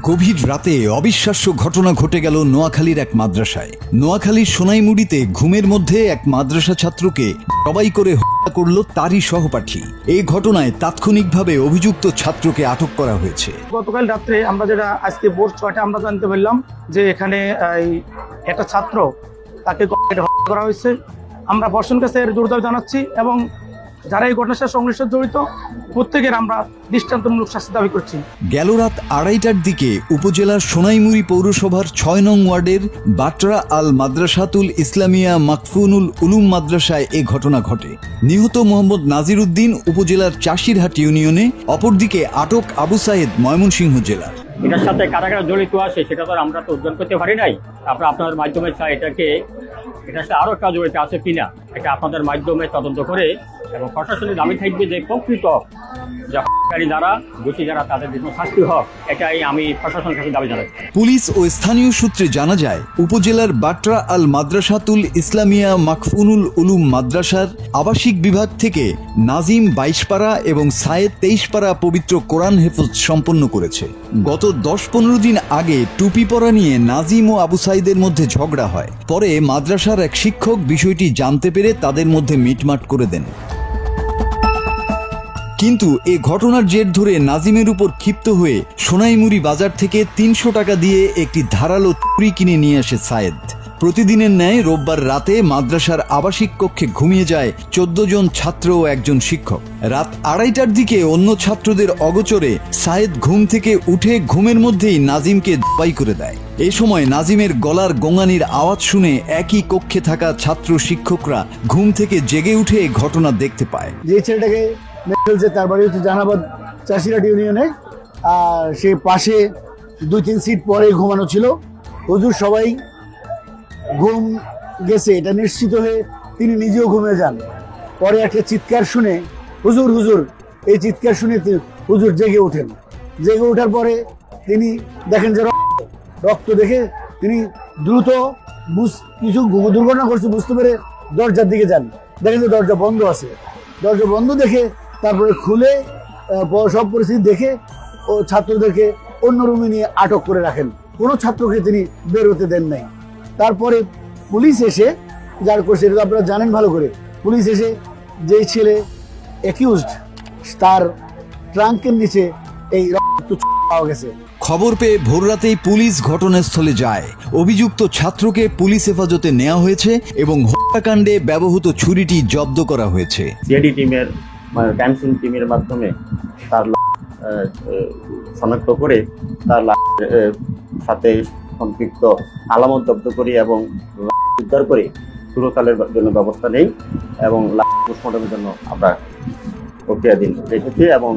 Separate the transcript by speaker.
Speaker 1: গভীর রাতে অবিশ্বাস্য ঘটনা ঘটে গেল নোয়াখালীর এক মাদ্রাসায়। নোয়াখালীর সোনাইমুড়িতে ঘুমের মধ্যে এক মাদ্রাসা ছাত্রকে সবাই করে হত্যা করল তারই সহপাঠী। এই ঘটনায় তাৎক্ষণিকভাবে অভিযুক্ত ছাত্রকে আটক করা হয়েছে।
Speaker 2: গতকাল রাত্রে আমরা যেটা আজকে ভোর ছয়টা আমরা জানতে পারলাম যে এখানে একটা ছাত্র তাকে হত্যা করা হয়েছে। আমরা বর্ষণ কাছে এর জোর জানাচ্ছি এবং যারা এই ঘটনার সাথে সংশ্লিষ্ট জড়িত প্রত্যেকের আমরা দৃষ্টান্তমূলক শাস্তি দাবি করছি।
Speaker 1: গেল রাত আড়াইটার দিকে উপজেলার সোনাইমুড়ি পৌরসভার ছয় নং ওয়ার্ডের বাটরা আল মাদ্রাসাতুল ইসলামিয়া মাকফুনুল উলুম মাদ্রাসায় এ ঘটনা ঘটে। নিহত মোহাম্মদ নাজির উদ্দিন উপজেলার চাষিরহাট ইউনিয়নে অপরদিকে আটক আবু সাইদ ময়মনসিংহ জেলার।
Speaker 3: এটার সাথে কারা কারা জড়িত আছে সেটা তো আর আমরা তো উদ্ধার করতে পারি নাই। আমরা আপনাদের মাধ্যমে চাই এটাকে এটার সাথে আরও কাজ জড়িত আছে কিনা এটা আপনাদের মাধ্যমে তদন্ত করে এবং প্রশাসনের দাবি থাকবে যে প্রকৃত যে যারা দোষী যারা, তাদের জন্য শাস্তি হোক, এটাই আমি প্রশাসনের কাছে দাবি জানাচ্ছি।
Speaker 1: পুলিশ ও স্থানীয় সূত্রে জানা যায়, উপজেলার বাটরা আল মাদ্রাসাতুল ইসলামিয়া মাকফুনুল উলুম মাদ্রাসার আবাসিক বিভাগ থেকে নাজিম বাইশপাড়া এবং সায়েদ তেইশপাড়া পবিত্র কোরআন হেফজ সম্পন্ন করেছে। গত দশ পনেরো দিন আগে টুপি পরা নিয়ে নাজিম ও আবু সাইদের মধ্যে ঝগড়া হয়। পরে মাদ্রাসার এক শিক্ষক বিষয়টি জানতে পেরে তাদের মধ্যে মিটমাট করে দেন। কিন্তু এ ঘটনার জের ধরে নাজিমের উপর ক্ষিপ্ত হয়ে সোনাইমুড়ি বাজার থেকে তিনশো টাকা দিয়ে একটি ধারালো ছুরি কিনে নিয়ে আসে সায়েদ। প্রতিদিনের ন্যায় রোববার রাতে মাদ্রাসার আবাসিক কক্ষে ঘুমিয়ে যায় চোদ্দ জন ছাত্র ও একজন শিক্ষক। রাত আড়াইটার দিকে অন্য ছাত্রদের অগোচরে সায়েদ ঘুম থেকে উঠে ঘুমের মধ্যেই নাজিমকে জবাই করে দেয়। এ সময় নাজিমের গলার গোঙানির আওয়াজ শুনে একই কক্ষে থাকা ছাত্র শিক্ষকরা ঘুম থেকে জেগে উঠে ঘটনা দেখতে পায়।
Speaker 4: যে ছেলেটাকে ফেলছে তার বাড়ি হচ্ছে জানাবাদ চাষিরাট ইউনিয়নে, আর সে পাশে দুই তিন সিট পরে ঘুমানো ছিল। হুজুর সবাই ঘুম গেছে, এটা নিশ্চিত হয়ে তিনি নিজেও ঘুমিয়ে যান। পরে একটা চিৎকার শুনে হুজুর হুজুর, এই চিৎকার শুনে হুজুর জেগে ওঠেন। জেগে ওঠার পরে তিনি দেখেন যে রক্ত দেখে তিনি দ্রুত কিছু দুর্ঘটনা করছে বুঝতে পেরে দরজার দিকে যান। দেখেন যে দরজা বন্ধ আছে। দরজা বন্ধ দেখে তারপরে খুলে সব পরিস্থিতি দেখে ও ছাত্রদেরকে অন্য রুমে নিয়ে আটক করে রাখেন। কোনো ছাত্রকে তিনি বের হতে দেন নাই। তারপরে পুলিশ এসে যার করছে এটা তো আপনারা জানেন ভালো করে পুলিশ এসে যেই ছেলে অ্যাকিউজড তার ট্রাঙ্কের নিচে এই রক্ত পাওয়া গেছে।
Speaker 1: খবর পেয়ে ভোররাতেই পুলিশ ঘটনাস্থলে যায়। অভিযুক্ত ছাত্রকে পুলিশ হেফাজতে নেওয়া হয়েছে এবং হত্যাকাণ্ডে ব্যবহৃত ছুরিটি জব্দ করা হয়েছে।
Speaker 3: সিআইডি টিমের মানে ক্রাইম সিন টিমের মাধ্যমে তার শনাক্ত করে তার সাথে সম্পৃক্ত আলামত জব্দ করি এবং উদ্ধার করে। সুরতালের জন্য ব্যবস্থা নেই এবং লাশ পোস্টমর্টমের জন্য আমরা প্রক্রিয়াধীন রেখেছি এবং